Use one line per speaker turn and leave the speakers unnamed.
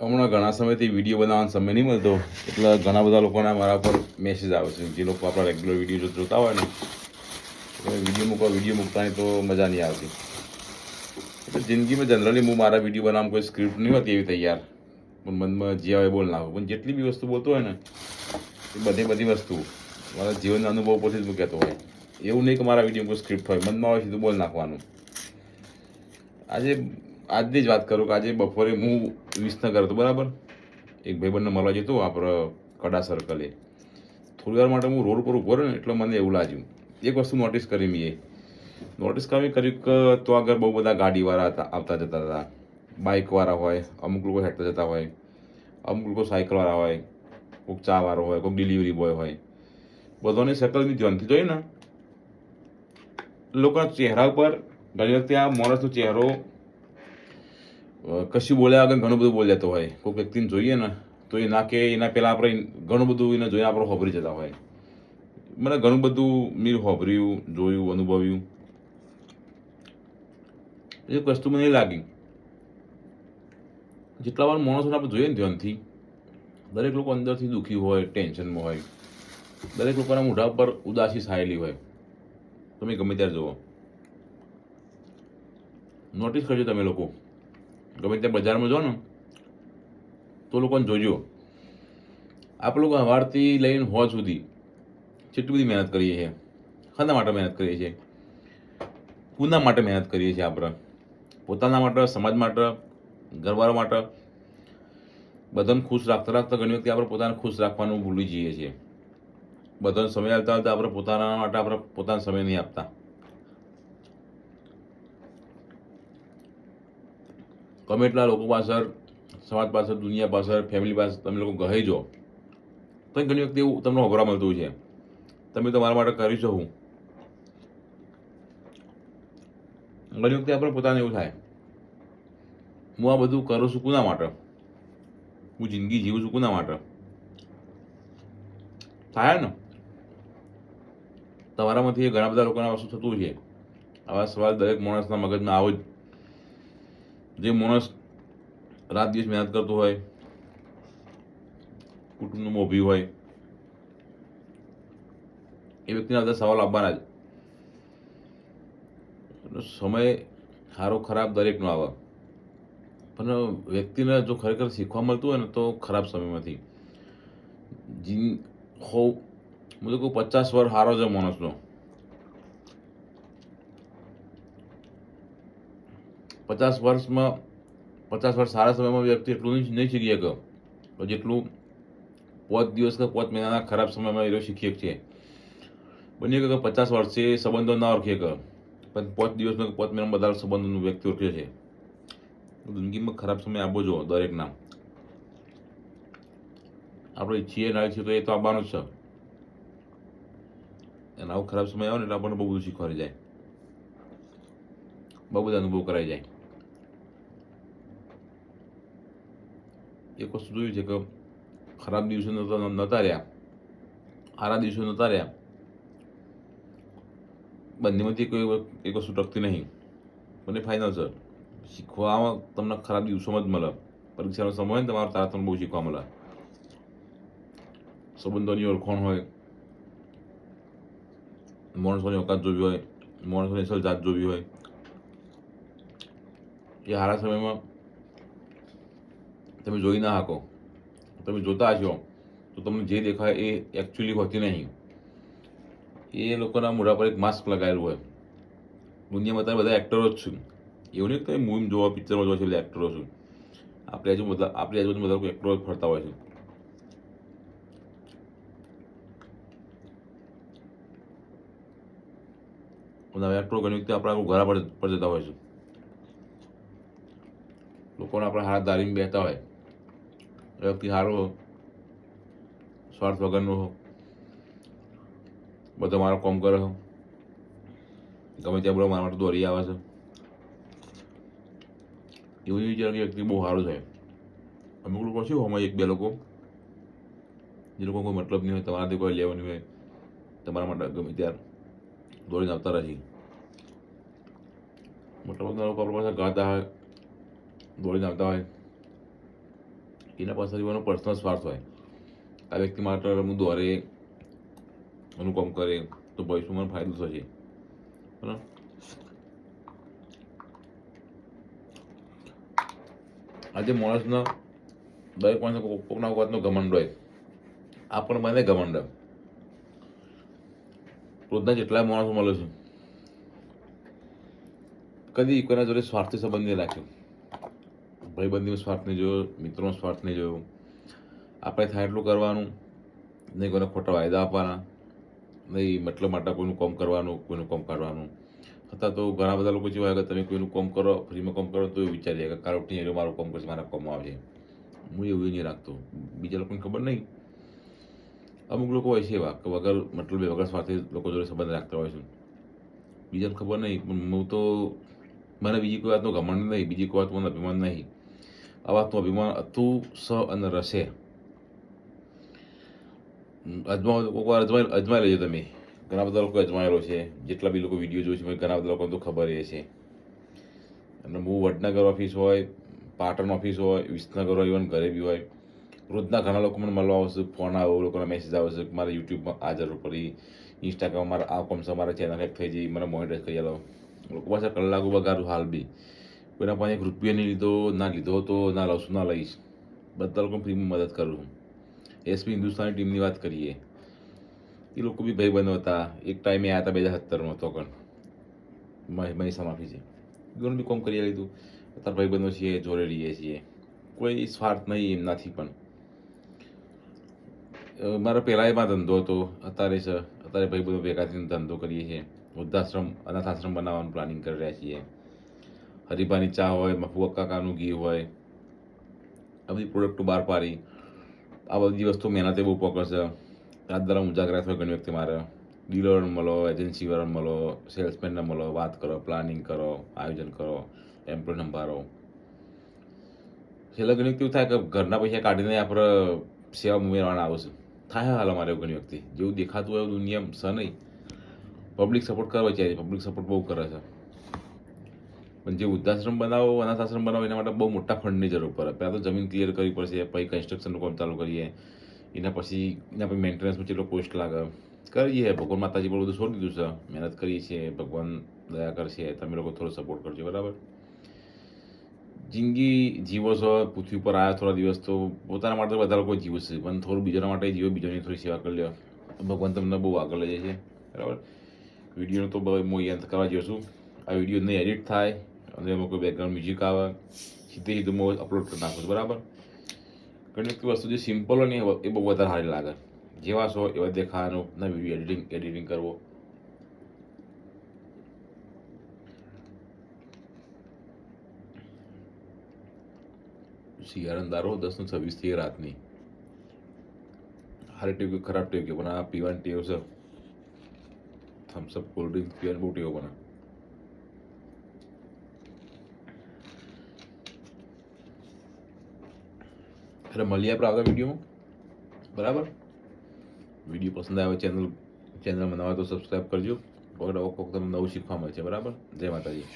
હમણાં ઘણા સમયથી વીડિયો બનાવવાનો સમય નહીં મળતો, એટલે ઘણા બધા લોકોના મારા પર મેસેજ આવે છે. જે લોકો આપણા રેગ્યુલર વીડિયો જોતા હોય ને વીડિયો મૂકવા વીડિયો મૂકતાની તો મજા નહીં આવતી. એટલે જિંદગીમાં જનરલી હું મારા વીડિયો બનાવવામાં કોઈ સ્ક્રિપ્ટ નહીં હોતી એવી તૈયાર. પણ મનમાં જે આવે બોલ ના આવે. પણ જેટલી બી વસ્તુ બોલતો હોય ને, એ બધી બધી વસ્તુ. મારા જીવનના અનુભવ પરથી જ હું કહેતો હોય. એવું નહીં કે મારા વીડિયો કોઈ સ્ક્રિપ્ટ હોય. મનમાં હોય સીધું બોલ નાખવાનું. આજે આજની જ વાત કરું કે આજે બપોરે હું વિસનગર હતો, બરાબર? એક ભાઈબંધને મળવા જતો આપણે કડા સર્કલે થોડી વાર માટે હું રોડ પર ઊભો રહ્યો ને, એટલે મને એવું લાગ્યું. એક વસ્તુ નોટિસ કરી મેં નોટિસ કરી કર્યું કે તો આગળ બહુ બધા ગાડીવાળા હતા, આવતા જતા હતા. બાઇકવાળા હોય, અમુક લોકો હેઠતા જતા હોય, અમુક લોકો સાયકલવાળા હોય, કોઈક ચાવાળો હોય, કોઈક ડિલિવરી બોય હોય. બધાની શકલની ધ્યાનથી જોઈએ ને? લોકોના ચહેરા ઉપર ઘણી વખતે આ માણસનો ચહેરો કશું બોલ્યા વગર ઘણું બધું બોલી જતો હોય. કોઈ વ્યક્તિને જોઈએ ને, તો એ ના કે એના પહેલાં આપણે ઘણું બધું એને જોઈને આપણે હોભરી જતા હોય. મને ઘણું બધું મેં હોભર્યું, જોયું, અનુભવ્યું. એ વસ્તુ મને લાગી. જેટલા વાર માણસોને આપણે જોઈએ ને ધ્યાનથી, દરેક લોકો અંદરથી દુઃખી હોય, ટેન્શનમાં હોય. દરેક લોકોના મોઢા ઉપર ઉદાસી છાયેલી હોય. તમે ગમે ત્યારે જુઓ. નોટિસ કરજો તમે લોકો. ગમે ત્યાં બજારમાં જો ને, તો લોકોને જોજો. આપણે લોકો સવારથી લઈને હોજ સુધી કેટલી બધી મહેનત કરીએ છીએ, ખાના માટે મહેનત કરીએ છીએ કુના માટે મહેનત કરીએ છીએ આપણે. પોતાના માટે, સમાજ માટે, ઘરવાળા માટે. બધાને ખુશ રાખતા રાખતા ઘણી વખતે આપણે પોતાને ખુશ રાખવાનું ભૂલી જઈએ છીએ. બધાને સમય આવતા આવતા આપણે પોતાના માટે આપણે પોતાનો સમય નહીં આપતા. ગમે એટલા લોકો પાછળ સમાજ પાછળ દુનિયા પાછળ ફેમિલી પાછળ તમે લોકો ગહી જો, તો ઘણી વખતે એવું તમને હોભરા મળતું છે. તમે તમારા માટે કરી છો હું ઘણી વખતે આપણે પોતાને એવું થાય, હું આ બધું કરું છું કોના માટે? હું જિંદગી જીવું છું કોના માટે? થાય ને? તમારામાંથી ઘણા બધા લોકોના વસ્તુ થતું છે. આવા સવાલ દરેક માણસના મગજમાં આવો જ. જે માણસ રાત દિવસ મહેનત કરતો હોય કુટુંબનું મોભી હોય, એ વ્યક્તિના બધા સવાલ આવવાના જ. સમય સારો ખરાબ દરેકનો આવે. પણ વ્યક્તિને જો ખરેખર શીખવા મળતું હોય ને તો ખરાબ સમયમાંથી. જીન હો હું તો કહું પચાસ વર્ષ સારો છે માણસનો. પચાસ વર્ષમાં, પચાસ વર્ષ સારા સમયમાં વ્યક્તિ એટલું નહીં શીખી શકે. જેટલું પાંચ દિવસ કે પાંચ મહિનાના ખરાબ સમયમાં એ શીખી છે. બની કે પચાસ વર્ષે સંબંધો ના ઓળખી શકે પણ પાંચ દિવસમાં પાંચ મહિનામાં બધા સંબંધોનું વ્યક્તિ ઓળખે છે. જિંદગીમાં ખરાબ સમય આપવો જો દરેકના. આપણે ઈચ્છીએ ના ઈચ્છીએ તો એ તો આવવાનું જ છે. અને આવો ખરાબ સમય આવે ને એટલે આપણને બહુ બધું શીખવાડી જાય. બહુ બધા અનુભવ કરાઈ જાય. એક વસ્તુ જોયું છે કે ખરાબ દિવસો નહોતા નહોતા રહ્યા સારા દિવસો નહોતા રહ્યા બંનેમાંથી કોઈ એક વસ્તુ ટકતી નહીં મને ફાઇનલ છે શીખવામાં તમને ખરાબ દિવસોમાં જ મળે પરીક્ષાનો સમય હોય ને તમારે તારા તમને બહુ શીખવા મળે સંબંધોની ઓળખાણ હોય માણસોની ઓકાત જોવી હોય માણસોની અસલ જાત જોવી હોય એ સારા સમયમાં તમે જોઈ ના શકો. તમે જોતા હશો, તો તમને જે દેખાય એ એકચ્યુઅલી હોતી નહીં. એ લોકોના મોઢા પર એક માસ્ક લગાવેલું હોય. દુનિયામાં અત્યારે બધા એક્ટરો જ છું. એવું નહીં તમે મૂવી જોવા પિક્ચરમાં જોવા છે બધા એક્ટરો છું. આપણી આજુ બધા આપણી આજુબાજુ બધા એક્ટરો જ ફરતા હોય છે. બધા એક્ટરો ઘણી વખતે આપણા ઘરા પર જતા હોય છે. લોકોને આપણા હાથ ધારીને બેઠા હોય. વ્યક્તિ સારો સ્વાર્થ વગરનો હો. બધો મારો કોમ કરે હો. ગમે ત્યાં બોલો, મારા માટે દોરી આવે છે. એવું વિચાર કે વ્યક્તિ બહુ સારું છે અમુક લોકો શું હોય એક બે લોકો. જે લોકો કોઈ મતલબ નહીં હોય, તમારાથી કોઈ લેવાની હોય. તમારા માટે ગમે ત્યારે દોડીને આવતા રહે મતલબ લોકો પાસે ગાતા હોય દોડીને આવતા હોય. એના પાસેથી એનો પર્સનલ સ્વાર્થ હોય. આ વ્યક્તિ માત્ર હું દોરે, એનું કામ કરે, તો ભવિષ્યમાં મને ફાયદો થશે. બરાબર? આજે માણસના દરેક માણસ કોકના વાતનો ઘમંડ હોય. આ પણ મને ઘમંડ. રોજના જેટલા માણસો મળે છે, કદી કોઈના જોડે સ્વાર્થી સંબંધ નહીં રાખ્યો ભાઈબંધીનો સ્વાર્થ નહીં જોયો, મિત્રોનો સ્વાર્થ નહીં જોયો. આપણે થાય એટલું કરવાનું નહીં કોઈને ખોટા વાયદા આપવાના નહીં મતલબ માટે કોઈનું કામ કરવાનું, કોઈનું કામ કરવાનું. હતા તો ઘણા બધા લોકો જેવા કે તમે કોઈનું કામ કરો, ફ્રીમાં કામ કરો, તો એ વિચારીએ કે કાલ ઉઠીને મારું કામ કરશે, મારા કામમાં આવશે હું એવું નહીં રાખતો. બીજા લોકોને ખબર નહીં. અમુક લોકો હોય છે એવા કે વગર મતલબ વગર સ્વાર્થે લોકો જોડે સંબંધ રાખતા હોય છે. બીજાને ખબર નહીં. પણ હું તો, મને બીજી કોઈ વાતનું ઘમંડ નહીં, બીજી કોઈ વાતનું અભિમાન નહીં. આ વાતનું અભિમાન હતું સ અને રસે અજમાવ કોઈક વાર અજમાઈ અજમાઈ લેજો તમે ઘણા બધા લોકો અજમાયેલો છે જેટલા બી લોકો વીડિયો જોઈ છે ઘણા બધા લોકોને તો ખબર એ છે અને હું વડનગર ઓફિસ હોય પાટણ ઓફિસ હોય વિસનગર હોય ઇવન ઘરે બી હોય રોજના ઘણા લોકો મને મળવા આવશે ફોન આવે લોકોના મેસેજ આવશે કે મારે યુટ્યુબમાં આ જરૂર પડી ઇન્સ્ટાગ્રામ મારા આ કોમ્સ મારા ચેનલ હેક થઈ જઈ મને મોનિટાઈઝ કરી આલો લોકો પાસે કલાકો બગાડું હાલ બી કોઈના પાસે એક રૂપિયો નહીં લીધો, ના લીધો તો ના લઉં ના લઈશ. બધા લોકો ફ્રીમાં મદદ કરું એસપી હિન્દુસ્તાની ટીમની વાત કરીએ. એ લોકો બી ભાઈ બંધ હતા. એક ટાઈમે આવ્યા હતા બે હજાર સત્તરમાં, તો પણ મહેસા માફી છે. ઘણું બી કોમ કરી લીધું. અત્યારે ભાઈ બંધો છીએ જોડે રહીએ છીએ. કોઈ સ્વાર્થ નહીં એમનાથી પણ. મારો પહેલાં એમાં ધંધો હતો. અત્યારે છે, અત્યારે ભાઈ બધો ભેગા થઈને ધંધો કરીએ છીએ. વૃદ્ધાશ્રમ, અનાથાશ્રમ બનાવવાનું પ્લાનિંગ કરી રહ્યા છીએ. હરિભાની ચા હોય મફુઆ કાકાનું ઘી હોય, આ બધી પ્રોડક્ટો બહાર પાડી. આ બધી વસ્તુ મહેનતે બહુ પકડશે. રાત દરમ ઉજાગરા હોય ઘણી વખતે મારે. ડીલરને મળો એજન્સી વાળાને મળો, સેલ્સમેનને મળો, વાત કરો, પ્લાનિંગ કરો, આયોજન કરો એમ્પ્લોય સંભાળો. છેલ્લે ઘણી વ્યક્તિ એવું થાય કે ઘરના પૈસા કાઢીને આપણે સેવા ઉમેરવાના આવશે થાય હાલ અમારે એવું ઘણી વખતે. જેવું દેખાતું હોય એવું દુનિયા છે નહીં. પબ્લિક સપોર્ટ કરવા છે. પબ્લિક સપોર્ટ બહુ કરે છે. પણ જે વૃદ્ધાશ્રમ બનાવો અનાથ આશ્રમ બનાવો, એના માટે બહુ મોટા ફંડની જરૂર પડે. પહેલાં તો જમીન ક્લિયર કરવી પડશે, પછી કન્સ્ટ્રક્શનનું કામ ચાલુ કરીએ. એના પછી એના પછી મેન્ટેનન્સમાં કેટલો કોસ્ટ લાગે. કરીએ. ભગવાન માતાજી પર બધું છોડી દીધું છે. મહેનત કરીએ છીએ. ભગવાન દયા કરશે. તમે લોકો થોડો સપોર્ટ કરજો. બરાબર? જિંદગી જીવો છો, પૃથ્વી પર આવ્યા થોડા દિવસ તો પોતાના માટે બધા લોકો જીવશે પણ થોડું બીજાના માટે જીવો, બીજાની થોડી સેવા કરી લો ભગવાન તમને બહુ આગળ લઈ જાય છે બરાબર? વિડીયોનો તો બહુ હું કરવા જઈશું આ વીડિયો નહીં એડિટ થાય. અને એમાં કોઈ બેકગ્રાઉન્ડ મ્યુઝિક આવે, સીધે સીધું હું અપલોડ કરી નાખું છું, બરાબર? ઘણી બધી વસ્તુ જે સિમ્પલ હોય ને એ બહુ વધારે સારી લાગે. જેવા શો એવા દેખાવાનું ના વીડિયો એડિટિંગ એડિટિંગ કરવો. શિયાળાનો દારો દસ ને છવ્વીસથી રાતની. હારી ટેવ ખરાબ ટેવ કે પણ આ પીવાની ટેવ છે. થમ્સઅપ કોલ્ડ ડ્રિંક પીવાની બહુ ટેવ પણ એટલે મળીએ આપણે આવતા વિડીયોમાં. બરાબર? વીડિયો પસંદ આવે ચેનલ ચેનલ બનાવે તો સબસ્ક્રાઈબ કરજો. વગર તમને નવું શીખવા મળે છે બરાબર? જય માતાજી.